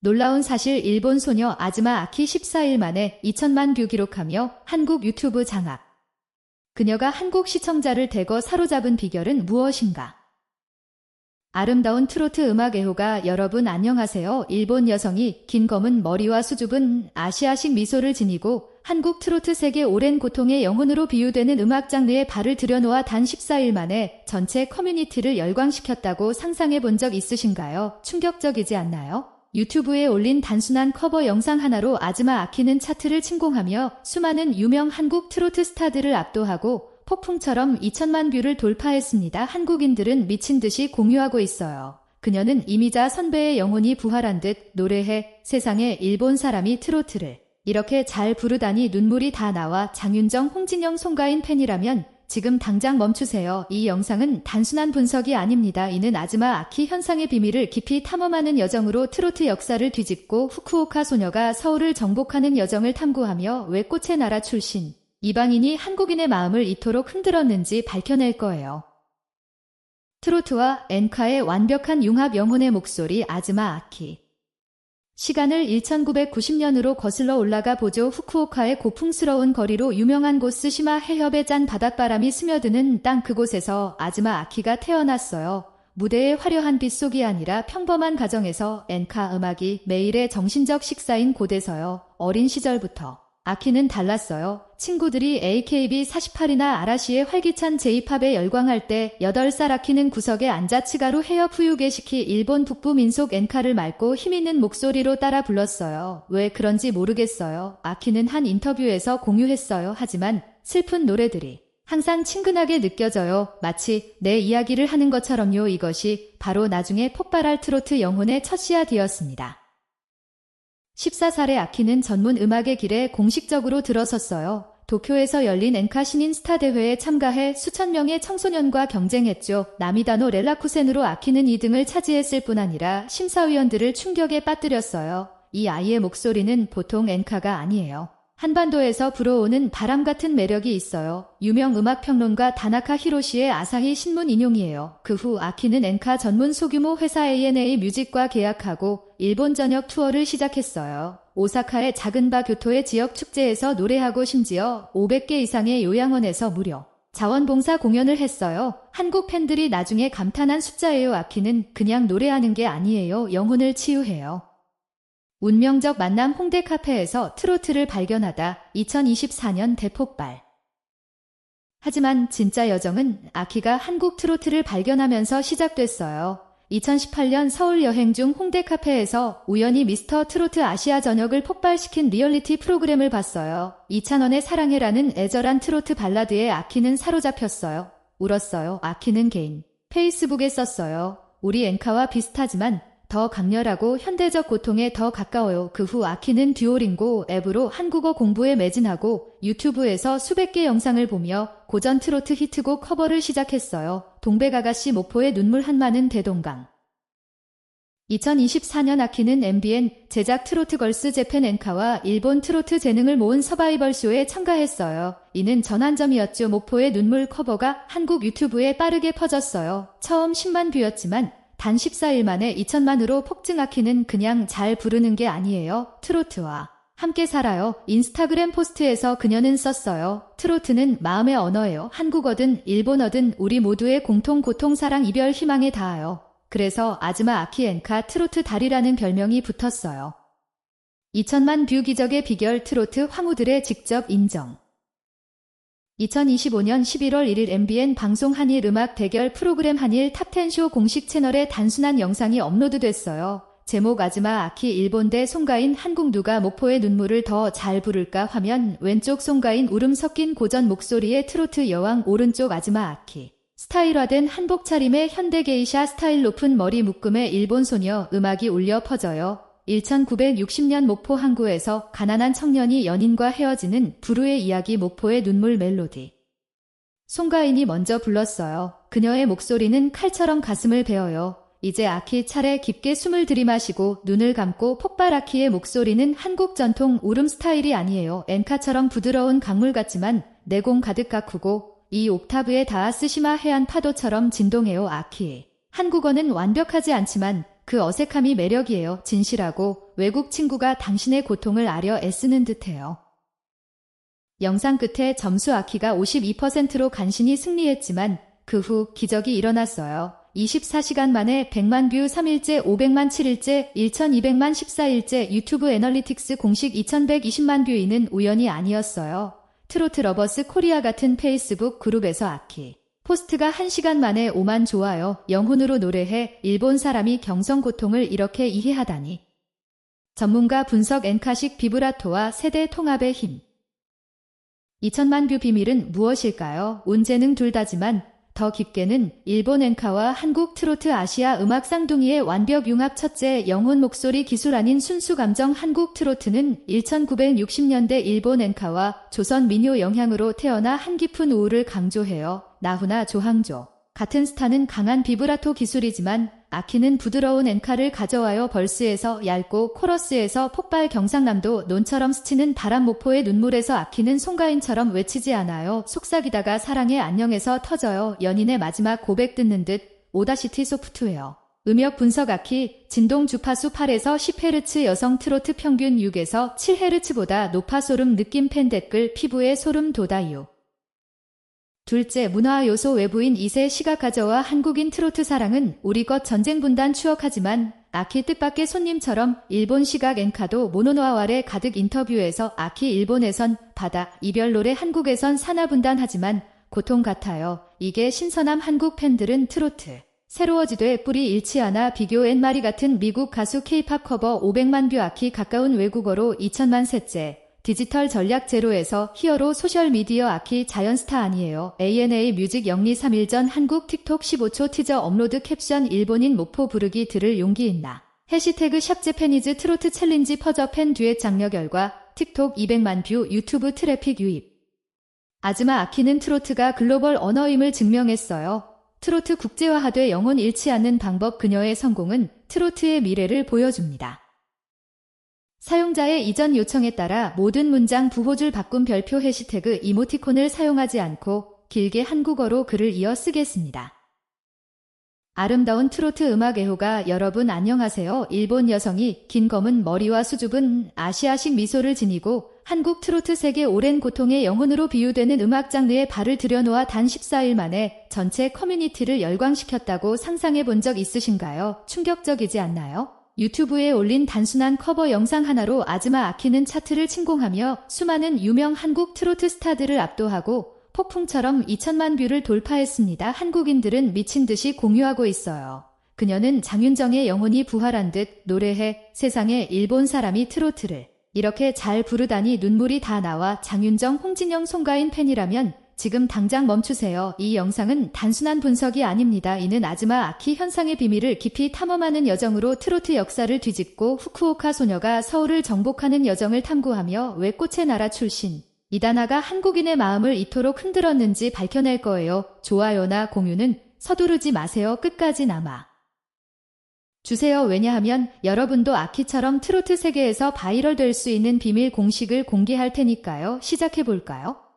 놀라운 사실 일본 소녀 아즈마 아키 14일 만에 2천만 뷰 기록하며 한국 유튜브 장악. 그녀가 한국 시청자를 대거 사로잡은 비결은 무엇인가? 아름다운 트로트 음악 애호가 여러분 안녕하세요. 일본 여성이 긴 검은 머리와 수줍은 아시아식 미소를 지니고 한국 트로트 세계 오랜 고통의 영혼으로 비유되는 음악 장르에 발을 들여놓아 단 14일 만에 전체 커뮤니티를 열광시켰다고 상상해 본 적 있으신가요? 충격적이지 않나요? 유튜브에 올린 단순한 커버 영상 하나로 아즈마 아키는 차트를 침공하며 수많은 유명 한국 트로트 스타들을 압도하고 폭풍처럼 2천만 뷰를 돌파했습니다. 한국인들은 미친 듯이 공유하고 있어요. 그녀는 이미자 선배의 영혼이 부활한 듯 노래해 세상에 일본 사람이 트로트를 이렇게 잘 부르다니 눈물이 다 나와 장윤정, 홍진영, 송가인 팬이라면 지금 당장 멈추세요. 이 영상은 단순한 분석이 아닙니다. 이는 아즈마 아키 현상의 비밀을 깊이 탐험하는 여정으로 트로트 역사를 뒤집고 후쿠오카 소녀가 서울을 정복하는 여정을 탐구하며 왜 꽃의 나라 출신 이방인이 한국인의 마음을 이토록 흔들었는지 밝혀낼 거예요. 트로트와 엔카의 완벽한 융합 영혼의 목소리 아즈마 아키 시간을 1990년으로 거슬러 올라가 보죠. 후쿠오카의 고풍스러운 거리로 유명한 곳 스시마 해협의 짠 바닷바람이 스며드는 땅 그곳에서 아즈마 아키가 태어났어요. 무대의 화려한 빛 속이 아니라 평범한 가정에서 엔카 음악이 매일의 정신적 식사인 곳에서요. 어린 시절부터 아키는 달랐어요. 친구들이 AKB48이나 아라시의 활기찬 제이팝에 열광할 때 8살 아키는 구석에 앉아 치가로 헤어 푸유게시키 일본 북부 민속 엔카를 맑고 힘있는 목소리로 따라 불렀어요. 왜 그런지 모르겠어요. 아키는 한 인터뷰에서 공유했어요. 하지만 슬픈 노래들이 항상 친근하게 느껴져요. 마치 내 이야기를 하는 것처럼요. 이것이 바로 나중에 폭발할 트로트 영혼의 첫 씨앗이었습니다. 14살의 아키는 전문 음악의 길에 공식적으로 들어섰어요. 도쿄에서 열린 엔카 신인 스타 대회에 참가해 수천 명의 청소년과 경쟁했죠. 나미다노 렐라쿠센으로 아키는 2등을 차지했을 뿐 아니라 심사위원들을 충격에 빠뜨렸어요. 이 아이의 목소리는 보통 엔카가 아니에요. 한반도에서 불어오는 바람 같은 매력이 있어요. 유명 음악 평론가 다나카 히로시의 아사히 신문 인용이에요. 그 후 아키는 엔카 전문 소규모 회사 A&A 뮤직과 계약하고 일본 전역 투어를 시작했어요. 오사카의 작은 바 교토의 지역 축제에서 노래하고 심지어 500개 이상의 요양원에서 무료 자원봉사 공연을 했어요. 한국 팬들이 나중에 감탄한 숫자예요. 아키는 그냥 노래하는 게 아니에요. 영혼을 치유해요. 운명적 만남 홍대 카페에서 트로트를 발견하다 2024년 대폭발. 하지만 진짜 여정은 아키가 한국 트로트를 발견하면서 시작됐어요. 2018년 서울 여행 중 홍대 카페에서 우연히 미스터 트로트 아시아 전역을 폭발시킨 리얼리티 프로그램을 봤어요. 이찬원의 사랑해라는 애절한 트로트 발라드에 아키는 사로잡혔어요. 울었어요. 아키는 개인. 페이스북에 썼어요. 우리 앵카와 비슷하지만 더 강렬하고 현대적 고통에 더 가까워요. 그 후 아키는 듀오링고 앱으로 한국어 공부에 매진하고 유튜브에서 수백 개 영상을 보며 고전 트로트 히트곡 커버를 시작했어요. 동백아가씨 목포의 눈물 한마는 대동강. 2024년 아키는 MBN 제작 트로트 걸스 재팬 엔카와 일본 트로트 재능을 모은 서바이벌 쇼에 참가했어요. 이는 전환점이었죠. 목포의 눈물 커버가 한국 유튜브에 빠르게 퍼졌어요. 처음 10만 뷰였지만 단 14일 만에 2천만으로 폭증 아키는 그냥 잘 부르는 게 아니에요. 트로트와 함께 살아요. 인스타그램 포스트에서 그녀는 썼어요. 트로트는 마음의 언어예요. 한국어든 일본어든 우리 모두의 공통 고통 사랑 이별 희망에 닿아요. 그래서 아즈마 아키엔카 트로트 달이라는 별명이 붙었어요. 2천만 뷰 기적의 비결 트로트 황후들의 직접 인정. 2025년 11월 1일 MBN 방송 한일 음악 대결 프로그램 한일 탑10쇼 공식 채널에 단순한 영상이 업로드됐어요. 제목 아즈마 아키 일본 대 송가인 한국 누가 목포의 눈물을 더 잘 부를까 화면 왼쪽 송가인 울음 섞인 고전 목소리의 트로트 여왕 오른쪽 아즈마 아키 스타일화된 한복 차림의 현대 게이샤 스타일 높은 머리 묶음의 일본 소녀 음악이 울려 퍼져요. 1960년 목포 항구에서 가난한 청년이 연인과 헤어지는 불후의 이야기 목포의 눈물 멜로디. 송가인이 먼저 불렀어요. 그녀의 목소리는 칼처럼 가슴을 베어요. 이제 아키 차례 깊게 숨을 들이마시고 눈을 감고 폭발 아키의 목소리는 한국 전통 울음 스타일이 아니에요. 엔카처럼 부드러운 강물 같지만 내공 가득 가꾸고 이 옥타브에 닿아 쓰시마 해안 파도처럼 진동해요 아키. 한국어는 완벽하지 않지만 그 어색함이 매력이에요. 진실하고 외국 친구가 당신의 고통을 알려 애쓰는 듯해요. 영상 끝에 점수 아키가 52%로 간신히 승리했지만 그 후 기적이 일어났어요. 24시간 만에 100만 뷰 3일째 500만 7일째 1200만 14일째 유튜브 애널리틱스 공식 2120만 뷰이는 우연이 아니었어요. 트로트 러버스 코리아 같은 페이스북 그룹에서 아키. 포스트가 1시간 만에 5만 좋아요. 영혼으로 노래해 일본 사람이 경성 고통을 이렇게 이해하다니. 전문가 분석 엔카식 비브라토와 세대 통합의 힘. 2천만 뷰 비밀은 무엇일까요? 온재능 둘 다지만 더 깊게는 일본 엔카와 한국 트로트 아시아 음악 쌍둥이의 완벽 융합 첫째 영혼 목소리 기술 아닌 순수 감정 한국 트로트는 1960년대 일본 엔카와 조선 민요 영향으로 태어나 한 깊은 우울을 강조해요. 나훈아 조항조. 같은 스타는 강한 비브라토 기술이지만 아키는 부드러운 엔카를 가져와요. 벌스에서 얇고 코러스에서 폭발 경상남도 논처럼 스치는 바람 모포의 눈물에서 아키는 송가인처럼 외치지 않아요. 속삭이다가 사랑의 안녕에서 터져요. 연인의 마지막 고백 듣는 듯 오다시티 소프트웨어. 음역 분석 아키 진동 주파수 8에서 10Hz 여성 트로트 평균 6에서 7Hz보다 높아 소름 느낌 팬 댓글 피부에 소름 돋아요. 둘째, 문화 요소 외부인 2세 시각 가져와 한국인 트로트 사랑은 우리 것 전쟁 분단 추억하지만 아키 뜻밖의 손님처럼 일본 시각 엔카도 모노노아왈의 가득 인터뷰에서 아키 일본에선 바다, 이별 노래 한국에선 산하분단하지만 고통 같아요. 이게 신선함 한국 팬들은 트로트. 새로워지되 뿌리 잃지 않아 비교 앤마리 같은 미국 가수 케이팝 커버 500만 뷰 아키 가까운 외국어로 2천만 셋째. 디지털 전략 제로에서 히어로 소셜미디어 아키 자연스타 아니에요. ANA 뮤직 영리 3일 전 한국 틱톡 15초 티저 업로드 캡션 일본인 모포 부르기 들을 용기 있나. 해시태그 샵제 페니즈 트로트 챌린지 퍼저 팬 듀엣 장려 결과 틱톡 200만 뷰 유튜브 트래픽 유입. 아즈마 아키는 트로트가 글로벌 언어임을 증명했어요. 트로트 국제화하되 영혼 잃지 않는 방법 그녀의 성공은 트로트의 미래를 보여줍니다. 사용자의 이전 요청에 따라 모든 문장 부호줄 바꾼 별표 해시태그 이모티콘을 사용하지 않고 길게 한국어로 글을 이어 쓰겠습니다. 아름다운 트로트 음악 애호가 여러분 안녕하세요. 일본 여성이 긴 검은 머리와 수줍은 아시아식 미소를 지니고 한국 트로트 세계 오랜 고통의 영혼으로 비유되는 음악 장르에 발을 들여놓아 단 14일 만에 전체 커뮤니티를 열광시켰다고 상상해 본 적 있으신가요? 충격적이지 않나요? 유튜브에 올린 단순한 커버 영상 하나로 아즈마 아키는 차트를 침공하며 수많은 유명 한국 트로트 스타들을 압도하고 폭풍처럼 2천만 뷰를 돌파했습니다. 한국인들은 미친 듯이 공유하고 있어요. 그녀는 장윤정의 영혼이 부활한 듯 노래해 세상에 일본 사람이 트로트를 이렇게 잘 부르다니 눈물이 다 나와 장윤정 홍진영 송가인 팬이라면 지금 당장 멈추세요. 이 영상은 단순한 분석이 아닙니다. 이는 아즈마 아키 현상의 비밀을 깊이 탐험하는 여정으로 트로트 역사를 뒤집고 후쿠오카 소녀가 서울을 정복하는 여정을 탐구하며 왜 꽃의 나라 출신 이다나가 한국인의 마음을 이토록 흔들었는지 밝혀낼 거예요. 좋아요나 공유는 서두르지 마세요. 끝까지 남아. 주세요. 왜냐하면 여러분도 아키처럼 트로트 세계에서 바이럴 될 수 있는 비밀 공식을 공개할 테니까요. 시작해 볼까요?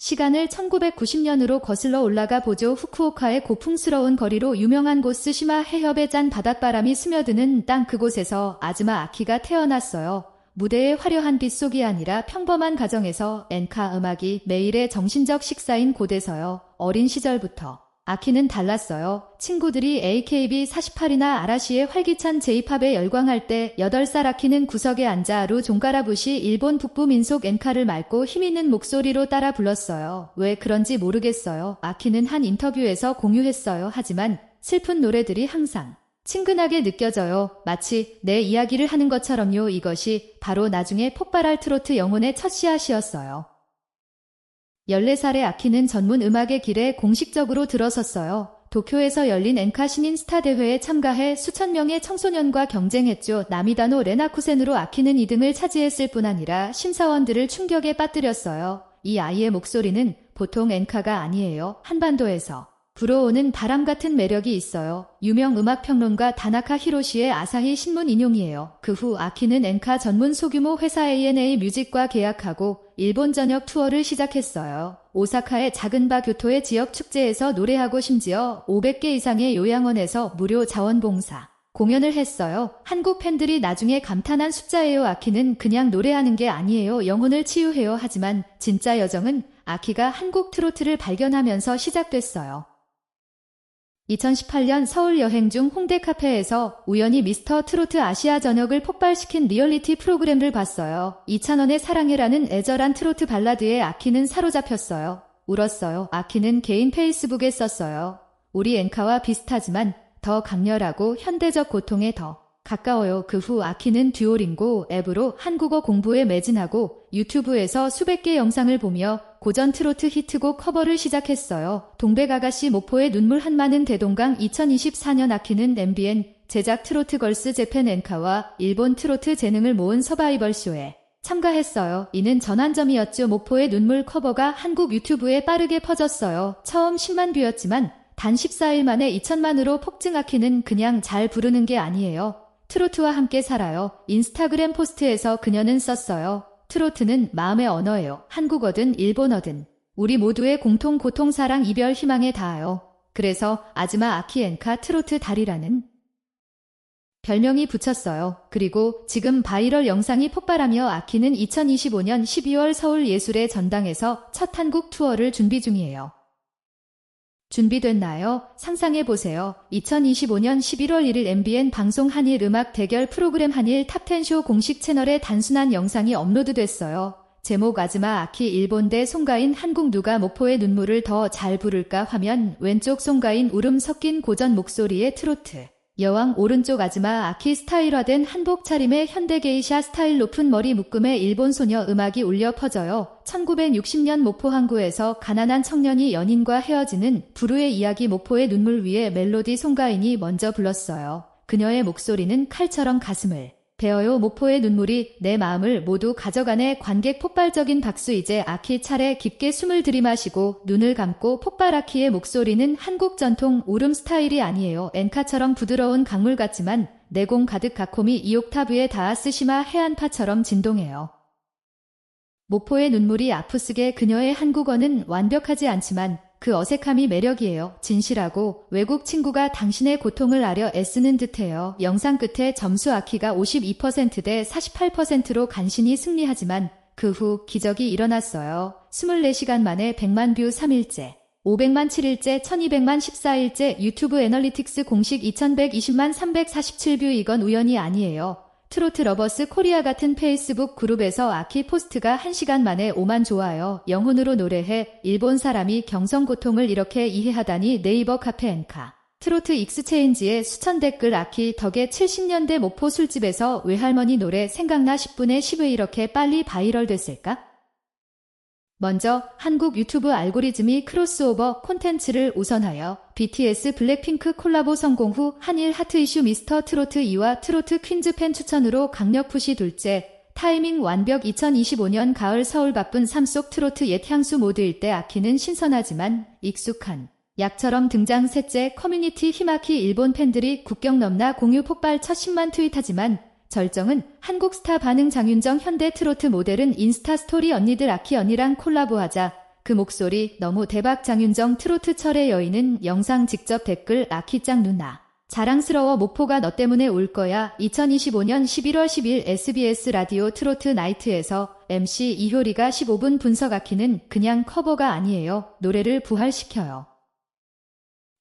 시간을 1990년으로 거슬러 올라가 보죠. 후쿠오카의 고풍스러운 거리로 유명한 곳 스시마 해협에 짠 바닷바람이 스며드는 땅 그곳에서 아즈마 아키가 태어났어요. 무대의 화려한 빛속이 아니라 평범한 가정에서 엔카 음악이 매일의 정신적 식사인 곳에서요. 어린 시절부터 아키는 달랐어요. 친구들이 AKB48이나 아라시의 활기찬 제이팝에 열광할 때 8살 아키는 구석에 앉아 루 종가라부시 일본 북부 민속 엔카를 맑고 힘있는 목소리로 따라 불렀어요. 왜 그런지 모르겠어요. 아키는 한 인터뷰에서 공유했어요. 하지만 슬픈 노래들이 항상 친근하게 느껴져요. 마치 내 이야기를 하는 것처럼요. 이것이 바로 나중에 폭발할 트로트 영혼의 첫 씨앗이었어요. 14살의 아키는 전문 음악의 길에 공식적으로 들어섰어요. 도쿄에서 열린 엔카 신인 스타 대회에 참가해 수천 명의 청소년과 경쟁했죠. 나미다노 레나쿠센으로 아키는 2등을 차지했을 뿐 아니라 심사원들을 충격에 빠뜨렸어요. 이 아이의 목소리는 보통 엔카가 아니에요. 한반도에서 불어오는 바람 같은 매력이 있어요. 유명 음악평론가 다나카 히로시의 아사히 신문 인용이에요. 그 후 아키는 엔카 전문 소규모 회사 ANA 뮤직과 계약하고 일본 전역 투어를 시작했어요. 오사카의 작은 바 교토의 지역 축제에서 노래하고 심지어 500개 이상의 요양원에서 무료 자원봉사. 공연을 했어요. 한국 팬들이 나중에 감탄한 숫자예요. 아키는 그냥 노래하는 게 아니에요. 영혼을 치유해요. 하지만 진짜 여정은 아키가 한국 트로트를 발견하면서 시작됐어요. 2018년 서울 여행 중 홍대 카페에서 우연히 미스터 트로트 아시아 전역을 폭발시킨 리얼리티 프로그램을 봤어요. 이찬원의 사랑해라는 애절한 트로트 발라드에 아키는 사로잡혔어요. 울었어요. 아키는 개인 페이스북에 썼어요. 우리 앵카와 비슷하지만 더 강렬하고 현대적 고통에 더 가까워요. 그 후 아키는 듀오링고 앱으로 한국어 공부에 매진하고 유튜브에서 수백 개 영상을 보며 고전 트로트 히트곡 커버를 시작했어요. 동백아가씨 모포의 눈물 한마는 대동강 2024년 아키는 MBN 제작 트로트 걸스 재팬 앵카와 일본 트로트 재능을 모은 서바이벌 쇼에 참가했어요. 이는 전환점이었죠. 모포의 눈물 커버가 한국 유튜브에 빠르게 퍼졌어요. 처음 10만 뷰였지만 단 14일 만에 2천만으로 폭증 아키는 그냥 잘 부르는 게 아니에요. 트로트와 함께 살아요. 인스타그램 포스트에서 그녀는 썼어요. 트로트는 마음의 언어예요. 한국어든 일본어든. 우리 모두의 공통 고통 사랑 이별 희망에 닿아요. 그래서 아즈마 아키엔카 트로트 달이라는 별명이 붙였어요. 그리고 지금 바이럴 영상이 폭발하며 아키는 2025년 12월 서울 예술의 전당에서 첫 한국 투어를 준비 중이에요. 준비됐나요? 상상해 보세요. 2025년 11월 1일 MBN 방송 한일 음악 대결 프로그램 한일 탑10쇼 공식 채널에 단순한 영상이 업로드됐어요. 제목 아즈마 아키 일본 대 송가인 한국 누가 모포의 눈물을 더 잘 부를까 화면 왼쪽 송가인 울음 섞인 고전 목소리의 트로트. 여왕 오른쪽 아즈마 아키 스타일화된 한복 차림의 현대 게이샤 스타일 높은 머리 묶음의 일본 소녀 음악이 울려 퍼져요. 1960년 모포 항구에서 가난한 청년이 연인과 헤어지는 불후의 이야기 모포의 눈물 위에 멜로디 송가인이 먼저 불렀어요. 그녀의 목소리는 칼처럼 가슴을 베어요 모포의 눈물이 내 마음을 모두 가져가네 관객 폭발적인 박수 이제 아키 차례 깊게 숨을 들이마시고 눈을 감고 폭발 아키의 목소리는 한국 전통 울음 스타일이 아니에요. 엔카처럼 부드러운 강물 같지만 내공 가득 가콤이 2옥타브의 다하스시마 해안파처럼 진동해요. 모포의 눈물이 아프스게 그녀의 한국어는 완벽하지 않지만 그 어색함이 매력이에요. 진실하고 외국 친구가 당신의 고통을 알려 애쓰는 듯해요. 영상 끝에 점수 아키가 52%대 48%로 간신히 승리하지만 그 후 기적이 일어났어요. 24시간 만에 100만 뷰 3일째. 500만 7일째, 1200만 14일째 유튜브 애널리틱스 공식 2120만 347뷰 이건 우연이 아니에요. 트로트 러버스 코리아 같은 페이스북 그룹에서 아키 포스트가 1시간 만에 5만 좋아요. 영혼으로 노래해 일본 사람이 경성 고통을 이렇게 이해하다니 네이버 카페 엔카. 트로트 익스체인지에 수천 댓글 아키 덕에 70년대 모포 술집에서 외할머니 노래 생각나 10분에 10회 이렇게 빨리 바이럴 됐을까? 먼저 한국 유튜브 알고리즘이 크로스오버 콘텐츠를 우선하여 BTS 블랙핑크 콜라보 성공 후 한일 하트 이슈 미스터 트로트 2와 트로트 퀸즈 팬 추천으로 강력 푸시 둘째. 타이밍 완벽 2025년 가을 서울 바쁜 삶 속 트로트 옛 향수 모드일 때 아키는 신선하지만 익숙한 약처럼 등장 셋째 커뮤니티 히마키 일본 팬들이 국경 넘나 공유 폭발 첫 10만 트윗하지만 절정은 한국 스타 반응 장윤정 현대 트로트 모델은 인스타 스토리 언니들 아키 언니랑 콜라보하자 그 목소리 너무 대박 장윤정 트로트 철의 여인은 영상 직접 댓글 아키짱 누나. 자랑스러워 모포가 너 때문에 울 거야. 2025년 11월 10일 SBS 라디오 트로트 나이트에서 MC 이효리가 15분 분석 아키는 그냥 커버가 아니에요. 노래를 부활시켜요.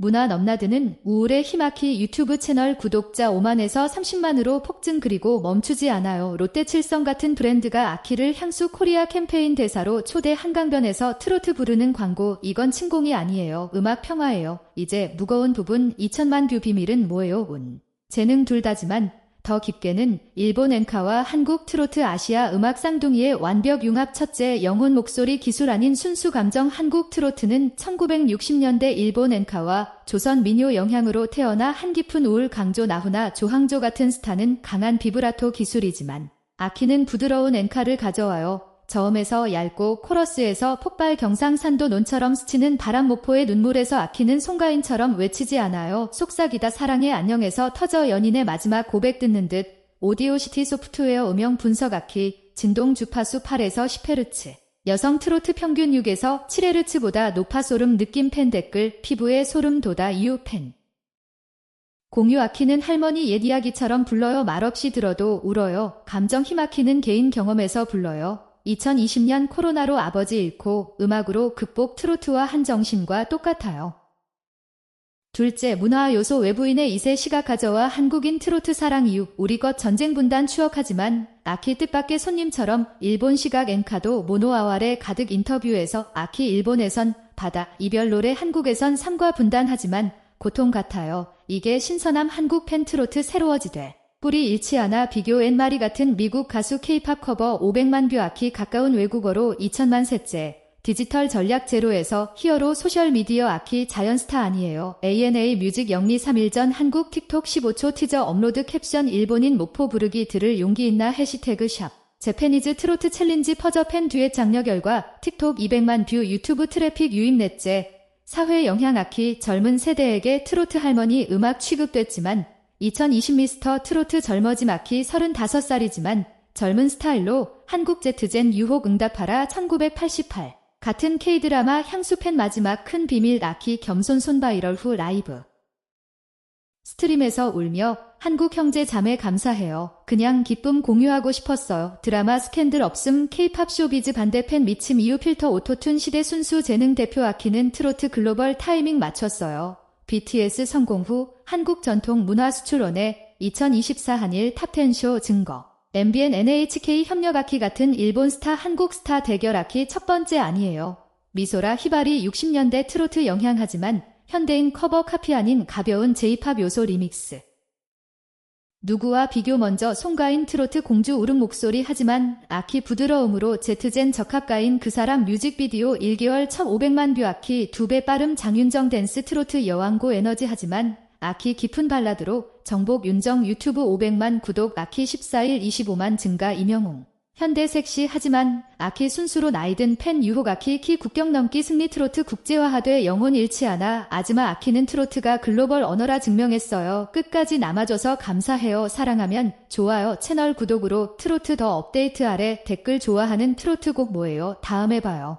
문화 넘나드는 우울의 히마키 유튜브 채널 구독자 5만에서 30만으로 폭증 그리고 멈추지 않아요. 롯데칠성 같은 브랜드가 아키를 향수 코리아 캠페인 대사로 초대 한강변에서 트로트 부르는 광고 이건 침공이 아니에요. 음악 평화예요. 이제 무거운 부분 2천만 뷰 비밀은 뭐예요? 운. 재능 둘 다지만 더 깊게는 일본 엔카와 한국 트로트 아시아 음악 쌍둥이의 완벽 융합 첫째 영혼 목소리 기술 아닌 순수 감정 한국 트로트는 1960년대 일본 엔카와 조선 민요 영향으로 태어나 한 깊은 우울 강조 나훈아 조항조 같은 스타는 강한 비브라토 기술이지만 아키는 부드러운 엔카를 가져와요. 저음에서 얇고 코러스에서 폭발 경상산도 논처럼 스치는 바람 모포의 눈물에서 아키는 송가인처럼 외치지 않아요. 속삭이다 사랑의 안녕에서 터져 연인의 마지막 고백 듣는 듯 오디오 시티 소프트웨어 음영 분석 아키 진동 주파수 8에서 10헤르츠 여성 트로트 평균 6에서 7헤르츠보다 높아 소름 느낌 팬 댓글 피부에 소름 돋아 이유 팬 공유 아키는 할머니 옛 이야기처럼 불러요. 말없이 들어도 울어요. 감정 힘 아키는 개인 경험에서 불러요. 2020년 코로나로 아버지 잃고 음악으로 극복 트로트와 한정신과 똑같아요. 둘째, 문화 요소 외부인의 2세 시각 가져와 한국인 트로트 사랑 이유, 우리 것 전쟁 분단 추억하지만 아키 뜻밖의 손님처럼 일본 시각 엔카도 모노아왈의 가득 인터뷰에서 아키 일본에선 바다, 이별 노래 한국에선 삼과 분단하지만 고통 같아요. 이게 신선함 한국 팬 트로트 새로워지되. 뿌리 잃지 않아 비교 앤 마리 같은 미국 가수 케이팝 커버 500만 뷰 아키 가까운 외국어로 2천만 셋째. 디지털 전략 제로에서 히어로 소셜미디어 아키 자연스타 아니에요. ANA 뮤직 영리 3일 전 한국 틱톡 15초 티저 업로드 캡션 일본인 목포 부르기 들을 용기 있나 해시태그 샵. 재패니즈 트로트 챌린지 퍼저 팬 듀엣 장려 결과 틱톡 200만 뷰 유튜브 트래픽 유입 넷째. 사회 영향 아키 젊은 세대에게 트로트 할머니 음악 취급됐지만 2020 미스터 트로트 젊어짐 아키 35살이지만 젊은 스타일로 한국 제트젠 유혹 응답하라 1988 같은 K드라마 향수팬 마지막 큰 비밀 아키 겸손 손바이럴 후 라이브 스트림에서 울며 한국 형제 자매 감사해요. 그냥 기쁨 공유하고 싶었어요. 드라마 스캔들 없음 K-팝 쇼비즈 반대팬 미침 이후 필터 오토튠 시대 순수 재능 대표 아키는 트로트 글로벌 타이밍 맞췄어요. BTS 성공 후 한국 전통 문화 수출원의 2024 한일 탑10쇼 증거. MBN NHK 협력 아키 같은 일본 스타 한국 스타 대결 아키 첫 번째 아니에요. 미소라 히바리 60년대 트로트 영향하지만 현대인 커버 카피 아닌 가벼운 제이팝 요소 리믹스. 누구와 비교 먼저 송가인 트로트 공주 울음 목소리 하지만 아키 부드러움으로 제트젠 적합가인 그 사람 뮤직비디오 1개월 1500만 뷰 아키 두배 빠름 장윤정 댄스 트로트 여왕고 에너지 하지만 아키 깊은 발라드로 정복 윤정 유튜브 500만 구독 아키 14일 25만 증가 이명웅 현대 섹시 하지만 아키 순수로 나이든 팬 유혹 아키 키 국경 넘기 승리 트로트 국제화하되 영혼 잃지 않아 아즈마 아키는 트로트가 글로벌 언어라 증명했어요. 끝까지 남아줘서 감사해요. 사랑하면 좋아요. 채널 구독으로 트로트 더 업데이트 아래 댓글 좋아하는 트로트 곡 뭐예요? 다음에 봐요.